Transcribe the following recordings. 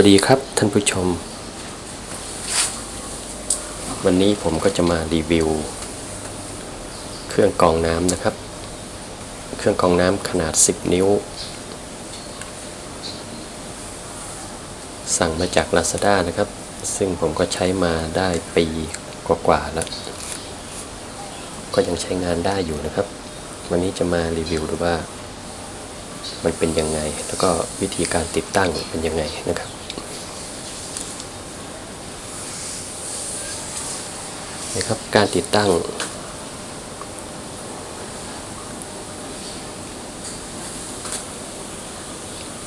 วัสดีครับท่านผู้ชม วันนี้ผมก็จะมารีวิว เครื่องกรองน้ำนะครับ เครื่องกรองน้ำขนาด 10 นิ้ว สั่งมาจาก Lazada นะครับ ซึ่งผมก็ใช้มาได้ปีกว่าๆแล้ว ก็ยังใช้งานได้อยู่นะครับ วันนี้จะมารีวิวดูว่ามันเป็นยังไง แล้วก็วิธีการติดตั้งเป็นยังไงนะครับ นะครับการติดตั้ง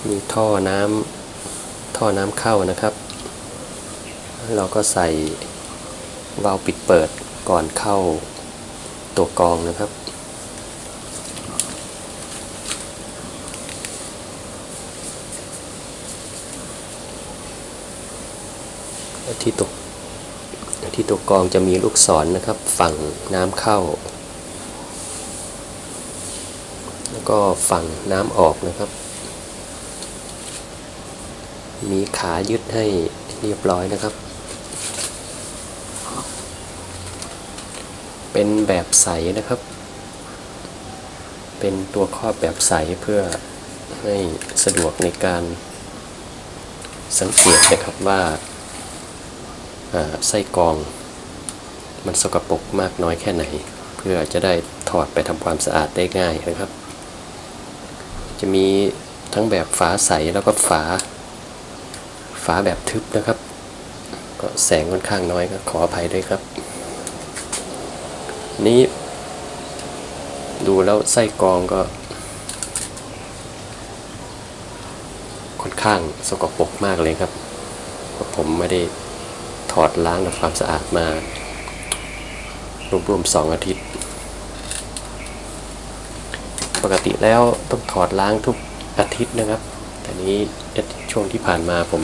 มีท่อน้ำท่อน้ำเข้านะครับ เราก็ใส่วาล์วปิดเปิดก่อนเข้าตัวกองนะครับ ที่ตัว ที่ตัวกรองจะมีลูกศรนนะครับ ฝั่งน้ำเข้า แล้วก็ฝั่งน้ำออกนะครับ มีขายึดให้เรียบร้อยนะครับ เป็นแบบใสนะครับ เป็นตัวครอบแบบใสเพื่อให้สะดวกในการสังเกตนะครับว่า ไส้กรองมันสกปรกมากน้อยแค่ไหน เพื่อจะได้ถอดไปทำความสะอาดได้ง่ายนะครับ จะมีทั้งแบบฝาใสแล้วก็ฝา ฝาแบบทึบนะครับ ก็แสงค่อนข้างน้อยก็ขออภัยด้วยครับ นี้ ดูแล้วไส้กรองก็ ค่อนข้างสกปรกมากเลยครับเพราะผมไม่ได้ ถอดล้างทำความสะอาดมารวมๆสองอาทิตย์ ปกติแล้วต้องถอดล้างทุกอาทิตย์นะครับ แต่นี้ช่วงที่ผ่านมาผม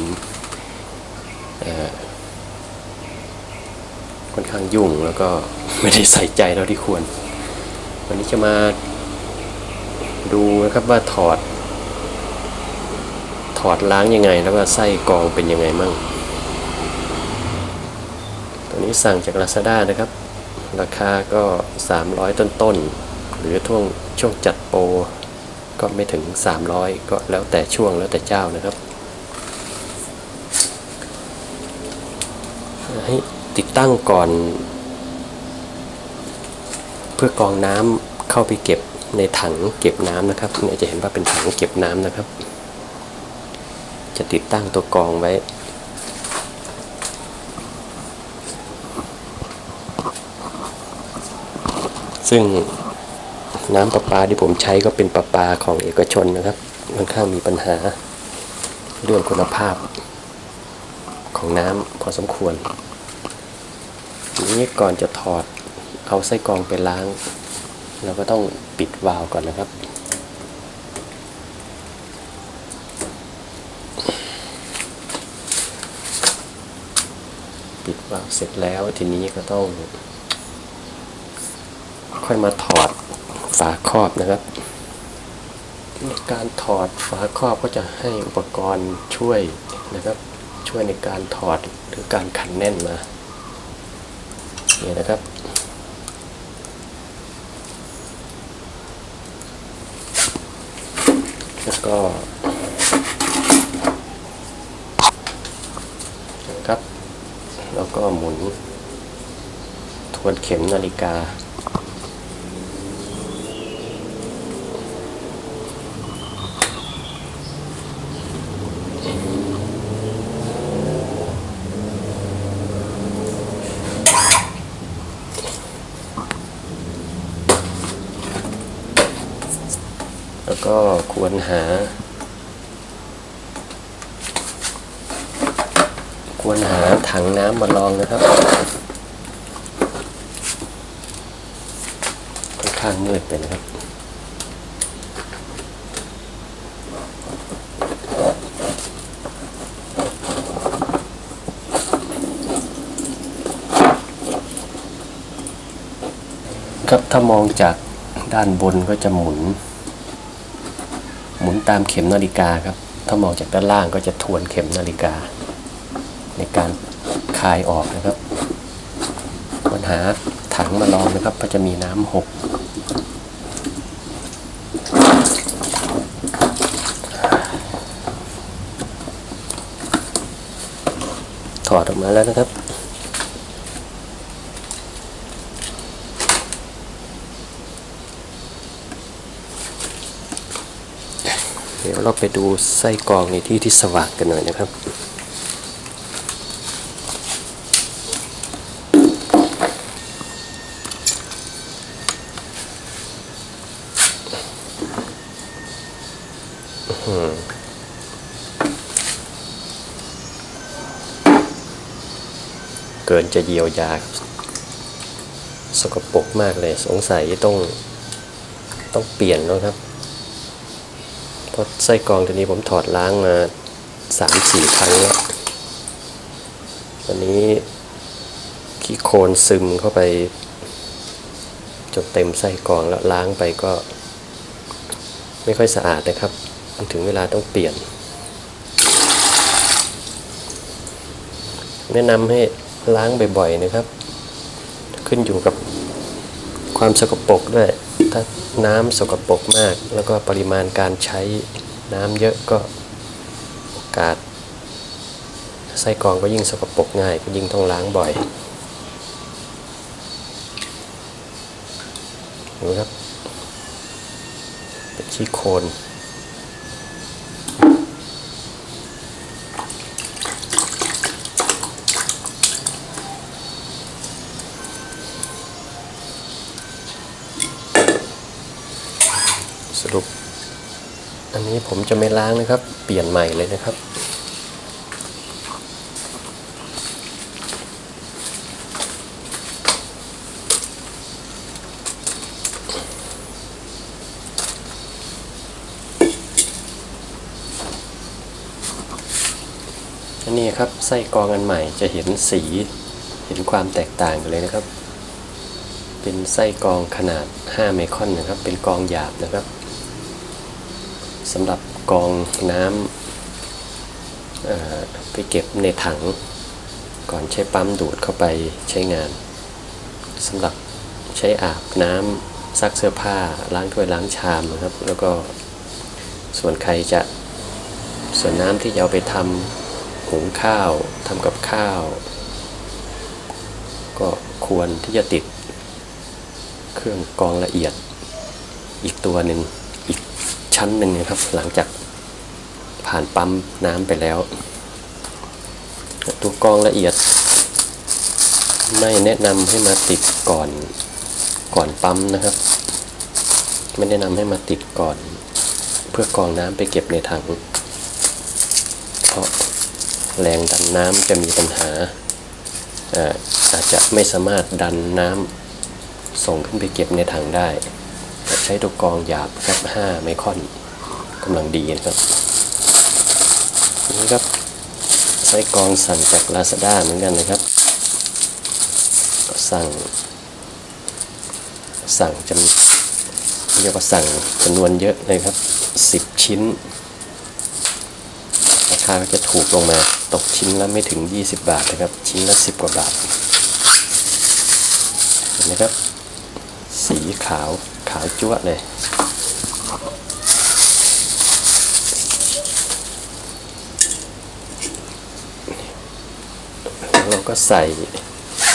ค่อนข้างยุ่งแล้วก็ไม่ได้ใส่ใจเท่าที่ควร วันนี้จะมาดูนะครับว่าถอด ถอดล้างยังไงแล้วก็ไส้กรองเป็นยังไงมั่ง ตัวนี้สั่งจาก Lazada นะครับ ราคาก็ 300 ต้นๆ หรือท่วงช่วงจัดโปรก็ไม่ถึง 300 ก็แล้วแต่ช่วงแล้วแต่เจ้านะครับ ให้ติดตั้งก่อน เพื่อกองน้ำเข้าไปเก็บในถังเก็บน้ำนะครับเนี่ยจะเห็นว่าเป็นถังเก็บน้ำนะครับ จะติดตั้งตัวกองไว้ ซึ่งน้ำประปาที่ผมใช้ก็เป็นประปาของเอกชนนะครับค่อนข้างมีปัญหาเรื่องคุณภาพของน้ำพอสมควรทีนี้ก่อนจะถอดเอาไส้กรองไปล้าง เราก็ต้องปิดวาล์วก่อนนะครับปิดวาล์วเสร็จแล้วทีนี้ก็ต้อง ค่อยมาถอดฝาครอบนะครับ ในการถอดฝาครอบก็จะให้อุปกรณ์ช่วยนะครับ ช่วยในการถอดหรือการขันแน่นมาเนี่ยนะครับแล้วก็นะครับ แล้วก็หมุนทวนเข็มนาฬิกา ก็ควรหา ควรหาถังน้ำมาลองนะครับค่อนข้างมืดไปนะครับครับถ้ามองจากด้านบนก็จะหมุน มุนตามเข็มนาฬิกาครับ ถ้ามองจากด้านล่างก็จะทวนเข็มนาฬิกา ในการคายออกนะครับมันหาถังมาลองนะครับ ก็จะมีน้ำหกถอดออกมาแล้วนะครับ ดี๋ยวเราไปดูไส้กรองในที่ที่สว่างกันหน่อยนะครับเกินจะเยียวยา สกปรกมากเลยสงสัยต้องต้องเปลี่ยนแล้วครับ ราะไส้กรองตัวนี้ผมถอดล้างมาสามสี่ครั้งแล้ววันนี้ขี้โคลนซึมเข้าไปจนเต็มไส้กรองแล้วล้างไปก็ ไม่ค่อยสะอาดนะครับมันถึงเวลาต้องเปลี่ยน แนะนำให้ล้างบ่อยๆนะครับ ขึ้นอยู่กับความสกปรกด้วย ถ้าน้ำสกปรกมาก แล้วก็ปริมาณการใช้น้ำเยอะก็โอกาสไส้กรองก็ยิ่งสกปรกง่ายก็ยิ่งต้องล้างบ่อยดูครับเป็นขี้โคลน นี้ผมจะไม่ล้างนะครับ เปลี่ยนใหม่เลยนะครับอันนี้ครับไส้กรองอันใหม่จะเห็นสีเห็นความแตกต่างกันเลยนะครับ เป็นไส้กรองขนาด 5 ไมครอนนะครับ เป็นกรองหยาบนะครับ สำหรับกองน้ำไปเก็บในถัง ก่อนใช้ปั๊มดูดเข้าไปใช้งานสำหรับใช้อาบน้ำซักเสื้อผ้าล้างถ้วยล้างชามนะครับ แล้วก็ส่วนใครจะส่วนน้ำที่จะเอาไปทำหุงข้าวทำกับข้าว ก็ควรที่จะติดเครื่องกรองละเอียดอีกตัวหนึ่ง ชั้นหนึ่งนะครับ หลังจากผ่านปั๊มน้ำไปแล้ว ตัวกรองละเอียด ไม่แนะนำให้มาติดก่อนก่อนปั๊มนะครับ ไม่แนะนำให้มาติดก่อน เพื่อกรองน้ำไปเก็บในถังเพราะแรงดันน้ำจะมีปัญหาอาจจะไม่สามารถดันน้ำส่งขึ้นไปเก็บในถังได้ ช้ตัวกรองหยาบครับ5ไมครอนกำลังดีนะครับนี่ครับไส้กรองสั่งจาก Lazada เหมือนกันนะครับ สั่ง สั่งจำเรียกว่าสั่งจำนวนเยอะเลยครับ 10 ชิ้น ราคาก็จะถูกลงมาตกชิ้นละไม่ถึง 20 บาทนะครับ ชิ้นละ 10 กว่าบาทเห็นไหมครับ สีขาวาวจั๊วเลยแล้วเราก็ใส่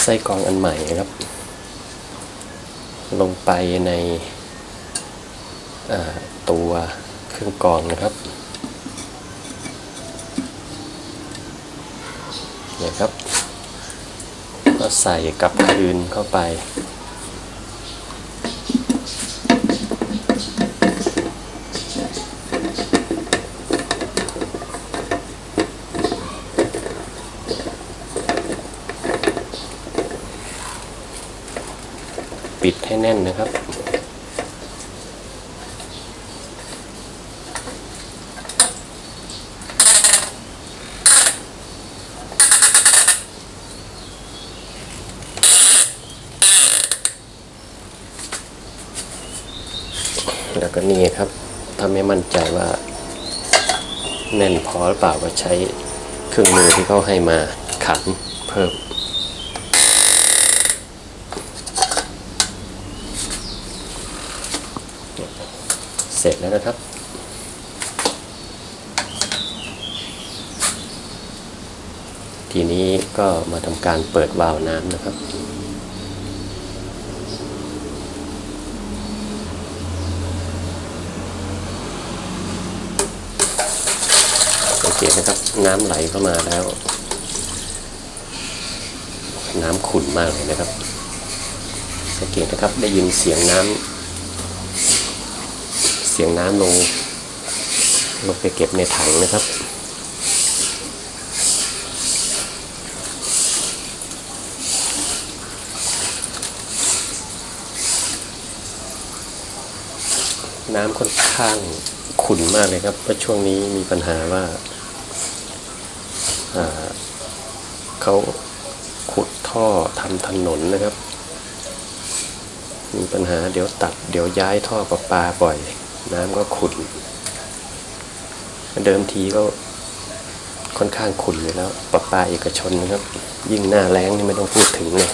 ไส้กรองอันใหม่ครับ ลงไปในตัวเครื่องกรองนะครับนี่ยครับ ก็ใส่กลับคืนเข้าไป ให้แน่นนะครับ แล้วก็นี่ครับถ้าไม่มั่นใจว่า แน่นพอหรือเปล่าก็ใช้เครื่องมือที่เขาให้มาขันเพิ่ม เสร็จแล้วนะครับ ทีนี้ก็มาทำการเปิดวาล์วน้ำนะครับสังเกตนะครับน้ำไหลเข้ามาแล้ว น้ำขุ่นมากเลยนะครับสังเกตนะครับได้ยินเสียงน้ำ เสียงน้ำลงลงไปเก็บในถังนะครับน้ำค่อนข้างขุ่นมากเลยครับ เพราะช่วงนี้มีปัญหาว่าเขาขุดท่อทำถนนนะครับ มีปัญหาเดี๋ยวตัดเดี๋ยวย้ายท่อประปาบ่อย น้ำก็ขุ่นเดิมทีก็ค่อนข้างขุ่นอยู่แล้วประปาเอกชนนะครับ ยิ่งหน้าแล้งนี่ไม่ต้องพูดถึงเลย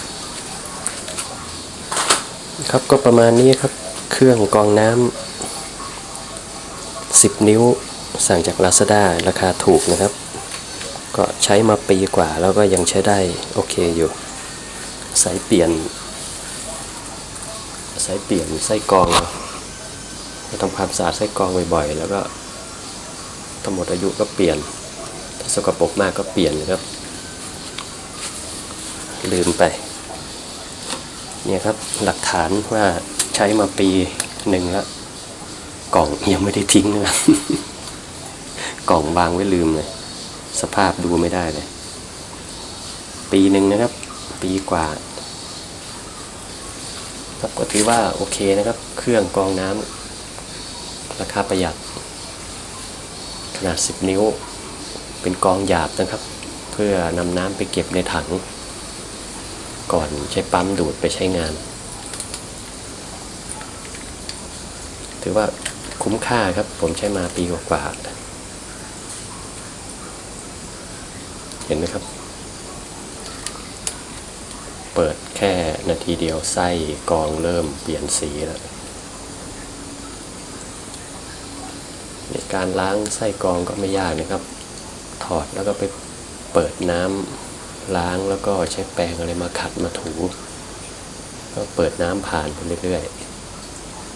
ครับก็ประมาณนี้ครับ เครื่องกองน้ำ10 นิ้วสั่งจาก Lazada ราคาถูกนะครับ ก็ใช้มาปีกว่าแล้วก็ยังใช้ได้โอเคอยู่สายเปลี่ยนสายเปลี่ยนไส้กอง ก็ทำความสะอาดไส้กรองบ่อยๆ แล้วก็ทั้งหมดอายุก็เปลี่ยน ถ้าสกปรกมากก็เปลี่ยนครับ ลืมไป เนี่ยครับหลักฐานว่าใช้มาปีหนึ่งแล้ว กล่องยังไม่ได้ทิ้งนะกล่องวางไว้ลืมเลย สภาพดูไม่ได้เลย ปีหนึ่งนะครับ ปีกว่าครับก็ถือว่าโอเคนะครับ เครื่องกรองน้ำ ราคาประหยัด ขนาด 10 นิ้ว เป็นกองหยาบนะครับ เพื่อนำน้ำไปเก็บในถัง ก่อนใช้ปั๊มดูดไปใช้งาน ถือว่าคุ้มค่าครับ ผมใช้มาปีกว่าๆเห็นไหมครับ เปิดแค่นาทีเดียวไส้กองเริ่มเปลี่ยนสีแล้วใน การล้างไส้กรองก็ไม่ยากนะครับ ถอดแล้วก็ไปเปิดน้ำล้างแล้วก็ใช้แปรงอะไรมาขัดมาถู ก็เปิดน้ำผ่านไปเรื่อย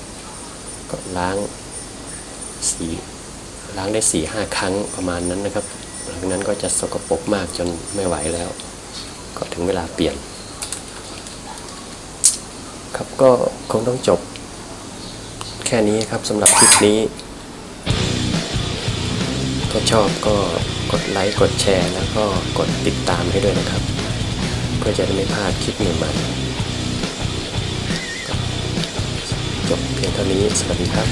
ๆ ก็ล้างสีล้างได้สี่ห้าครั้งประมาณนั้นนะครับ หลังนั้นก็จะสกปรกมากจนไม่ไหวแล้ว ก็ถึงเวลาเปลี่ยน ครับก็คงต้องจบแค่นี้ครับสำหรับคลิปนี้ ถ้าชอบก็กดไลค์กดแชร์แล้วก็กดติดตามให้ด้วยนะครับ เพื่อจะได้ไม่พลาดคลิปใหม่ๆจบเพียงเท่านี้สวัสดีครับ